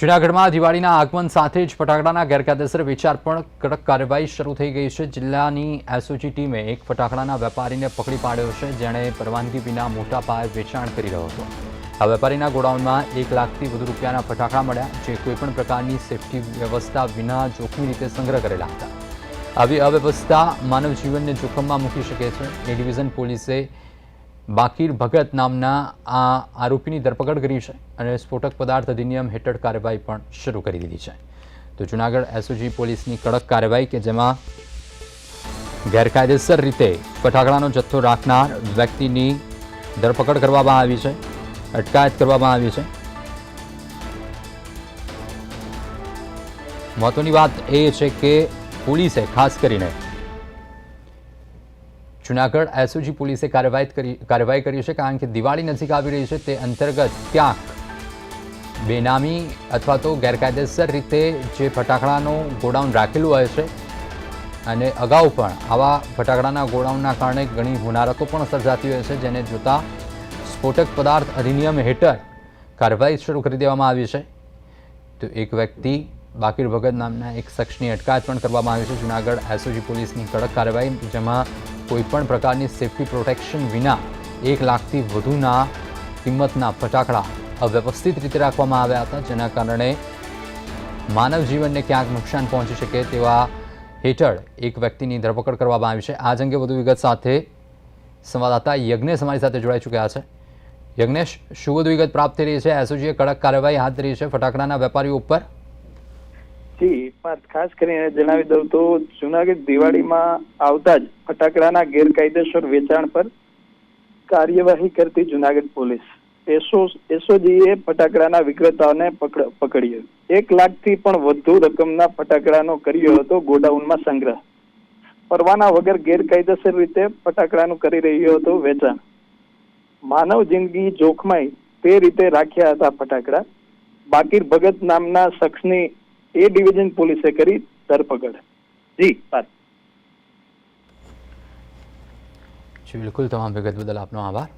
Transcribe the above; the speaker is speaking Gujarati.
જૂનાગઢમાં દિવાળીના આગમન સાથે જ ફટાકડાના ગેરકાયદેસર વેચાણ પણ કડક કાર્યવાહી શરૂ થઈ ગઈ છે. જિલ્લાની એસઓજી ટીમે એક ફટાકડાના વેપારીને પકડી પાડ્યો છે. જેણે પરવાનગી વિના મોટા પાયે વેચાણ કરી રહ્યો હતો. આ વેપારીના ગોડાઉનમાં એક લાખથી વધુ રૂપિયાના ફટાકડા મળ્યા, જે કોઈપણ પ્રકારની સેફટી વ્યવસ્થા વિના જોખમી રીતે સંગ્રહ કરેલા હતા. આવી અવ્યવસ્થા માનવ જીવનને જોખમમાં મૂકી શકે છે. એ ડિવિઝન પોલીસે બાકીર ભગત નામના આ આરોપીની ધરપકડ કરી છે અને સ્ફોટક પદાર્થ અધિનિયમ હેઠળ કાર્યવાહી પણ શરૂ કરી દીધી છે. તો જૂનાગઢ એસઓજી પોલીસની કડક કાર્યવાહી કે જેમાં ગેરકાયદેસર રીતે ફટાકડાનો જથ્થો રાખનાર વ્યક્તિની ધરપકડ કરવામાં આવી છે, અટકાયત કરવામાં આવી છે. મહત્વની વાત એ છે કે પોલીસે ખાસ કરીને જુનાગઢ એસઓજી પોલીસે કાર્યવાહી કરી કાર્યવાહી કરી છે કારણ કે દિવાળી નજીક આવી રહી છે. તે અંતર્ગત ક્યાંક બેનામી અથવા તો ગેરકાયદેસર રીતે જે ફટાકડાનું ગોડાઉન રાખેલું હોય છે અને અગાઉ પણ આવા ફટાકડાના ગોડાઉનના કારણે ઘણી હોનારતો પણ સર્જાતી હોય છે, જેને જોતા સ્ફોટક પદાર્થ અધિનિયમ હેઠળ કાર્યવાહી શરૂ કરી દેવામાં આવી છે. તો એક વ્યક્તિ, બાકીર ભગત નામના એક શખ્સની અટકાયત પણ કરવામાં આવી છે. જુનાગઢ એસઓજી પોલીસની કડક કાર્યવાહી, જેમાં કોઈપણ પ્રકારની સેફટી પ્રોટેક્શન વિના એક લાખથી વધુના કિંમતના ફટાકડા અવ્યવસ્થિત રીતે રાખવામાં આવ્યા હતા, જેના કારણે માનવ જીવનને ક્યાંક નુકસાન પહોંચી શકે તેવા હેઠળ એક વ્યક્તિની ધરપકડ કરવામાં આવી છે. આ જ અંગે વધુ વિગત સાથે સંવાદદાતા યજ્ઞેશ અમારી સાથે જોડાઈ ચૂક્યા છે. યજ્ઞેશ, શું વધુ વિગત પ્રાપ્ત થઈ રહી છે? એસઓજીએ કડક કાર્યવાહી હાથ ધરી છે ફટાકડાના વેપારીઓ ઉપર? જી પણ ખાસ કરીને જણાવી દઉં તો જુનાગઢ દિવાળીમાં આવતા જ ફટાકડાના ગેરકાયદેસર વેચાણ પર કાર્યવાહી કરતી જુનાગઢ પોલીસ. એસો, એસઓજીએ ફટાકડાના વિક્રેતાઓને પકડ્યો. એક લાખથી પણ વધુ રકમના ફટાકડાનો કર્યો હતો ગોડાઉનમાં સંગ્રહ. પરવાના વગર ગેરકાયદેસર રીતે ફટાકડાનું કરી રહ્યો હતો વેચાણ. માનવ જિંદગી જોખમાય તે રીતે રાખ્યા હતા ફટાકડા. બાકીર ભગત નામના શખ્સની એ ડિવિઝન પોલીસે કરી ધરપકડ. જી પાર્થ બિલકુલ તમામ વિગત બદલ આપનો આભાર.